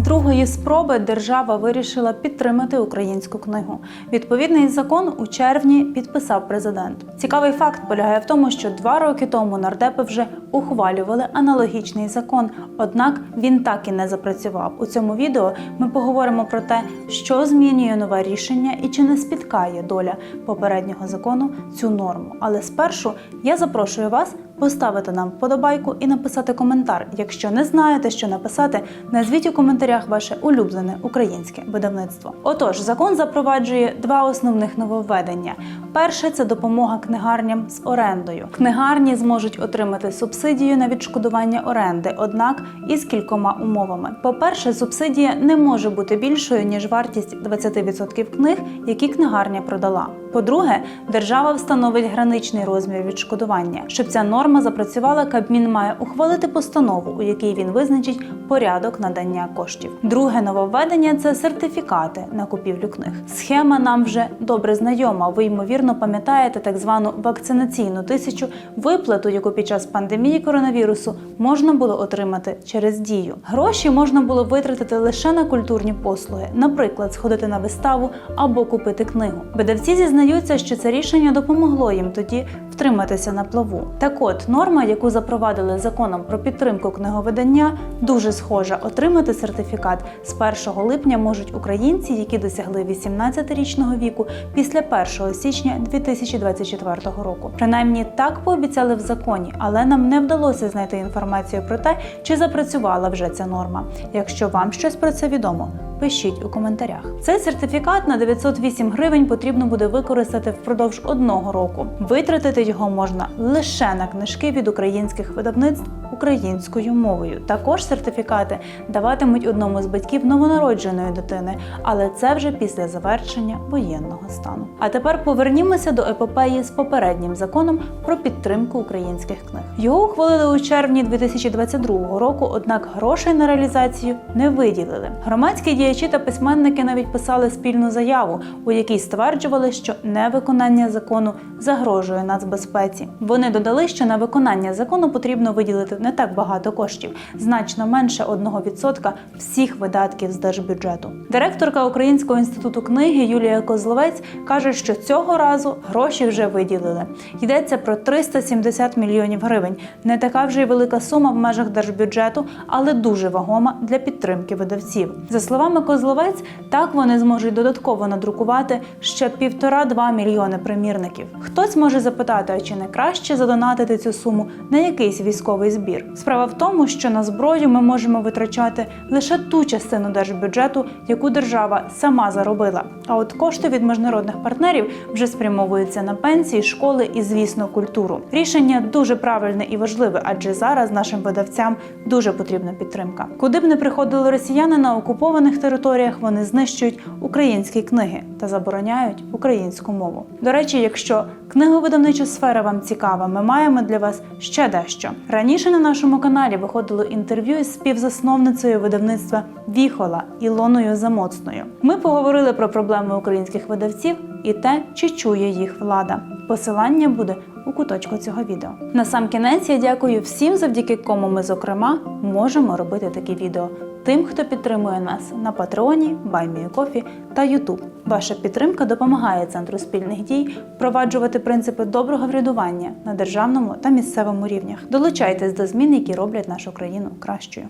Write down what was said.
другої спроби держава вирішила підтримати українську книгу. Відповідний закон у червні підписав президент. Цікавий факт полягає в тому, що два роки тому нардепи вже ухвалювали аналогічний закон, однак він так і не запрацював. У цьому відео ми поговоримо про те, що змінює нове рішення і чи не спіткає доля попереднього закону цю норму. Але спершу я запрошую вас поставити нам вподобайку і написати коментар. Якщо не знаєте, що написати, назвіть у коментарях ваше улюблене українське видавництво. Отож, закон запроваджує два основних нововведення. Перше це допомога книгарням з орендою. Книгарні зможуть отримати субсидію на відшкодування оренди, однак із кількома умовами. По-перше, субсидія не може бути більшою ніж вартість 20% книг, які книгарня продала. По-друге, держава встановить граничний розмір відшкодування. Щоб ця норма запрацювала, Кабмін має ухвалити постанову, у якій він визначить порядок надання коштів. Друге нововведення це сертифікати на купівлю книг. Схема нам вже добре знайома. Ви ймовірно пам'ятаєте так звану вакцинаційну тисячу виплату, яку під час пандемії коронавірусу можна було отримати через дію. Гроші можна було витратити лише на культурні послуги, наприклад, сходити на виставу або купити книгу. Видавці зізнаються, що це рішення допомогло їм тоді втриматися на плаву. Так от норма, яку запровадили законом про підтримку книговидання, дуже схожа. Отримати сертифікат з 1 липня можуть українці, які досягли 18-річного віку після 1 січня 2024 року. Принаймні так пообіцяли в законі, але нам не вдалося знайти інформацію про те, чи запрацювала вже ця норма. Якщо вам щось про це відомо, пишіть у коментарях. Цей сертифікат на 908 гривень потрібно буде використати впродовж одного року. Витратити його можна лише на книжки від українських видавництв українською мовою. Також сертифікати даватимуть одному з батьків новонародженої дитини, але це вже після завершення воєнного стану. А тепер повернімося до епопеї з попереднім законом про підтримку українських книг. Його ухвалили у червні 2022 року, однак грошей на реалізацію не виділили. Громадські діячі та письменники навіть писали спільну заяву, у якій стверджували, що невиконання закону загрожує нацбезпеці. Вони додали, що на виконання закону потрібно виділити не так багато коштів, значно менше 1% всіх видатків з держбюджету. Директорка Українського інституту книги Юлія Козловець каже, що цього разу гроші вже виділили. Йдеться про 370 мільйонів гривень. Не така вже й велика сума в межах держбюджету, але дуже вагома для підтримки видавців. За словами Козловець, так вони зможуть додатково надрукувати ще півтора-два мільйони примірників. Хтось може запитати, а чи не краще задонатити цю суму на якийсь військовий збір? Справа в тому, що на зброю ми можемо витрачати лише ту частину держбюджету, яку держава сама заробила. А от кошти від міжнародних партнерів вже спрямовуються на пенсії, школи і, звісно, культуру. Рішення дуже правильне і важливе, адже зараз нашим видавцям дуже потрібна підтримка. Куди б не приходили росіяни на окупованих територіях, вони знищують українські книги та забороняють українську мову. До речі, якщо книговидавнича сфера вам цікава, ми маємо для вас ще дещо. Раніше на нашому каналі виходило інтерв'ю із співзасновницею видавництва Віхола Ілоною Замоцною. Ми поговорили про проблеми українських видавців і те, чи чує їх влада. Посилання буде у куточку цього відео. На сам кінець я дякую всім, завдяки кому ми, зокрема, можемо робити такі відео. Тим, хто підтримує нас на Патреоні, Баймієкофі та Ютуб. Ваша підтримка допомагає центру спільних дій впроваджувати принципи доброго врядування на державному та місцевому рівнях. Долучайтесь до змін, які роблять нашу країну кращою.